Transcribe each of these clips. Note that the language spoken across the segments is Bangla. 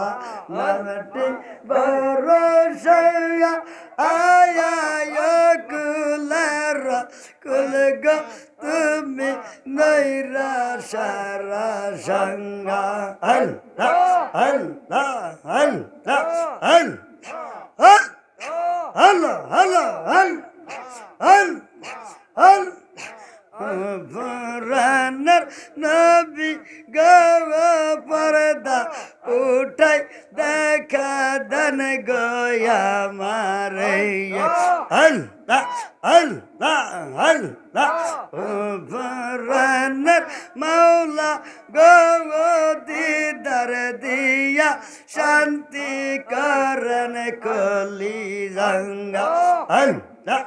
মাওলা মাটি ভরসা আয় কুলের কুল গো তুমি নৈরা সারা সঙ্গা আল্লাহ আল্লাহ আল্লাহ আল্লাহ আল্লাহ আল্লাহ আল্লাহ পুরাণের নবী গাওয়া পর্দা উঠাই দেখা দান গয়া মারে আল্লাহ আল্লাহ আল্লাহ। পুরাণের মাওলা গো দিদার দিয়া শান্তি করন কলি রঙ্গা আল্লাহ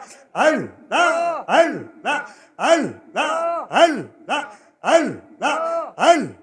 আল্লাহ আল্লাহ আল্লাহ আল্লাহ আল্লাহ আল্লাহ।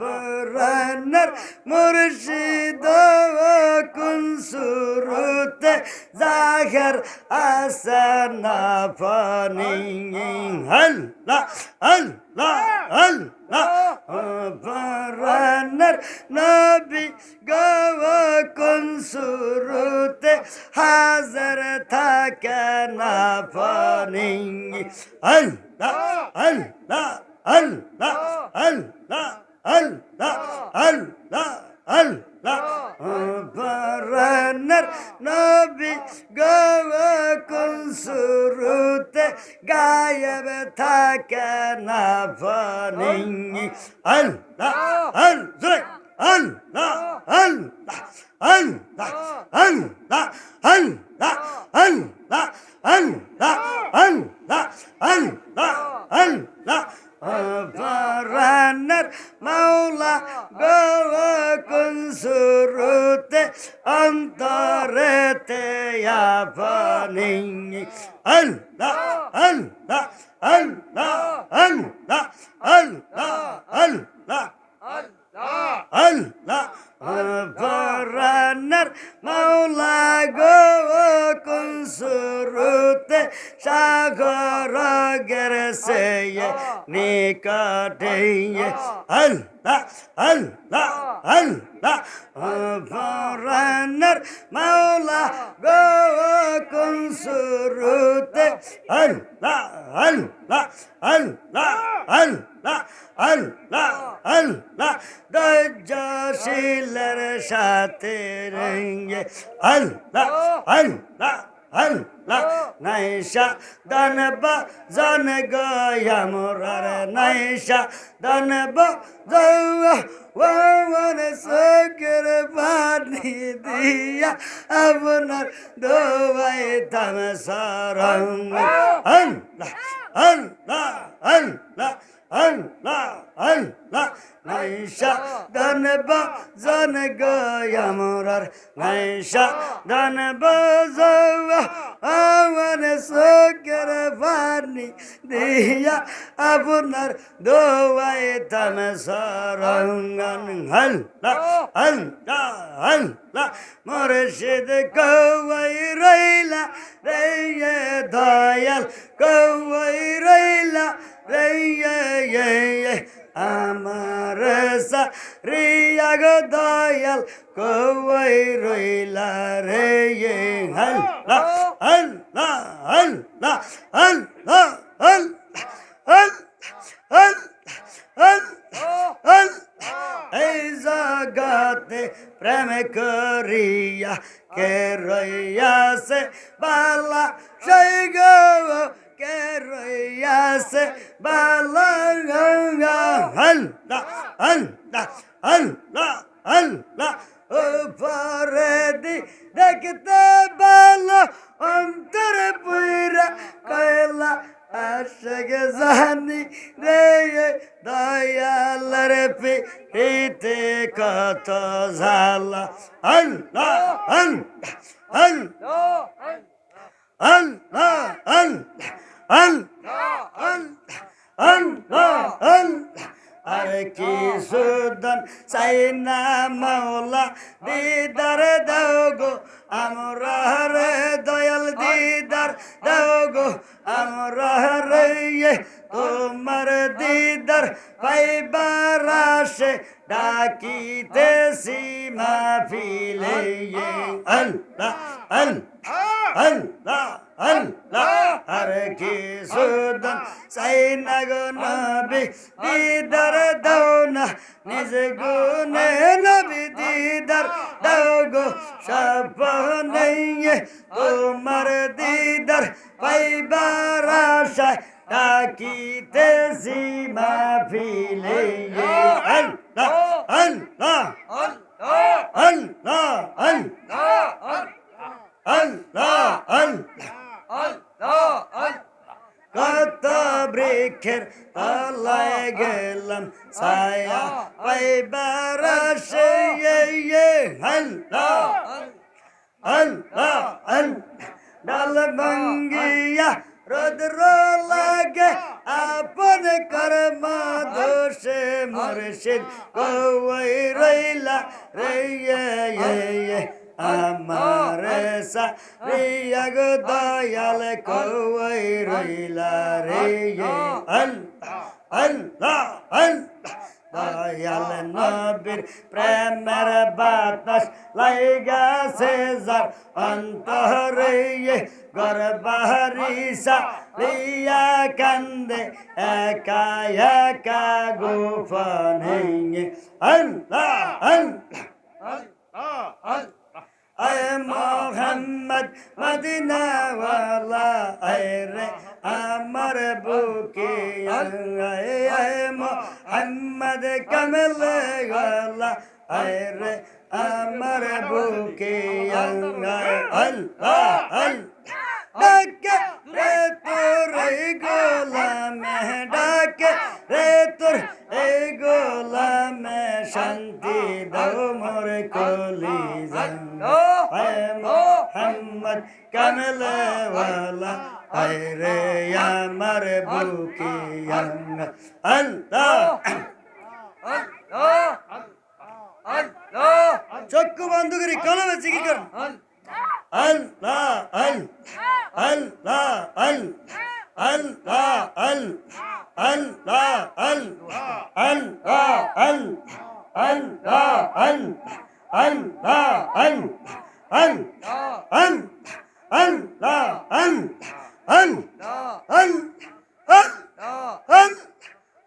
বরানর মুর্শিদ কুন সুরতে জাহের আসনা ফানি? আল্লাহ আল্লাহ আল্লাহ বরানর নবী গাওয়া কুন সুরতে হাজার থাকে না ফানি? আল্লাহ আল্লাহ আল্লাহ আল্লাহ আল্লাহ আল্লাহ আল্লাহ পরানের নবী গাওয়া কোন সুরুতে গায়েব থাকে না ফানি আল্লাহ আল্লাহ আল্লাহ আল্লাহ আল্লাহ আল্লাহ আল্লাহ আল্লাহ আল্লাহ আল্লাহ আল্লাহ আল্লাহ ভরানার মাওলা গো কোন সুরুতে সাগর গেরসে নিকটে আল্লাহ আল্লাহ আল্লাহ পরানের মাওলা গো কুন সুরুতে আল্লাহ আল্লাহ আল্লাহ আল্লাহ আল্লাহ আল্লাহ দজ্জাশীলের সাথে রঙ্গে আল্লাহ আল্লাহ আল্লাহ নাইশা দানবা জান গয়া মোরার নাইশা দানবা যাওয়া ওয়ান সকের পানি দিয়া আপনার দোয়াই আল্লাহ আল্লাহ আল্লাহ আল্লাহ নাইশা দানবা জান গয়া মোরার নাইশা দানবা যাওয়া আমার সকের পানি দিয়া আপনার দোয়াই থাম সরঙ্গন আল্লাহ আল্লাহ আল্লাহ মুর্শিদ কৌয়াই রইলা রে দয়াল কৌয়াই রইলা রে আমার রিয়া গো দয়াল কৌয়াই রইলা রে আল্লাহ আল্লাহ আল্লাহ আল্লাহ আল্লাহ আল্লাহ এই জগতে প্রেম করিয়া কে rüyası balığına Allah Allah Allah Allah Öparedi de kitabala Antara buyra kayla Aşık zani reye Dayalar pi Hiti katozan দিদার দাও গো, আমরা রে তোমার দিদার পাইবার আসে ডাকিতেছি মাহফিলে আল্লাহ আল্লাহ আল্লাহ আল্লাহ, আর কি সুদন না গো নবী, দিদার দাও না, নিজ গুনে নবী দিদার দাও গো সপনে তোমার দিদার পাইবার আশায় ডাকিতেছি মাহফিলে আল্লাহ আল্লাহ আল্লাহ আল্লাহ আল্লাহ আল্লাহ, কত বৃক্ষের তলায় গেলাম ছায়া পাইবার আল্লাহ আল্লাহ আল্লাহ ডাল ভঙ্গিয়া রোদ্র লাগে আপন কর্ম দোষে মুর্শিদ কই রইলা রে আমার সা রিয়া গো দয়াল কই রইলা রে আল্লাহ আল্লাহ আল্লাহ। দয়াল নবীর প্রেমের বাতাস লাই গেছে যার অন্তরে গর্বাহরিসা লিয়া কান্দে, একা একা গোপন আল্লাহ আল্লাহ আল্লাহ। اے محمد مدینہ والا اے رحمت আমার বুকে মোহাম্মদ কমল ওয়ালা আয় রে আমার বুকে আল্লাহ ডাকে রে তোর এই গোলামে ডাকে রে তোর এই গোলামে শান্তি দাও মোর কলি মোহাম্মদ কানলে ওয়ালা আয়রে আমার বুকে আল্লাহ আল্লাহ চক্ষু বন্ধ করি কলমে জিকি কর আল্লাহ আল আল্লাহ আল আল্লাহ আল আল্লাহ আল আল্লাহ আল আল্লাহ আল আল্লাহ আল أن أن أن لا أن أن أن أن أن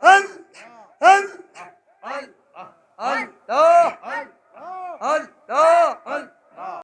أن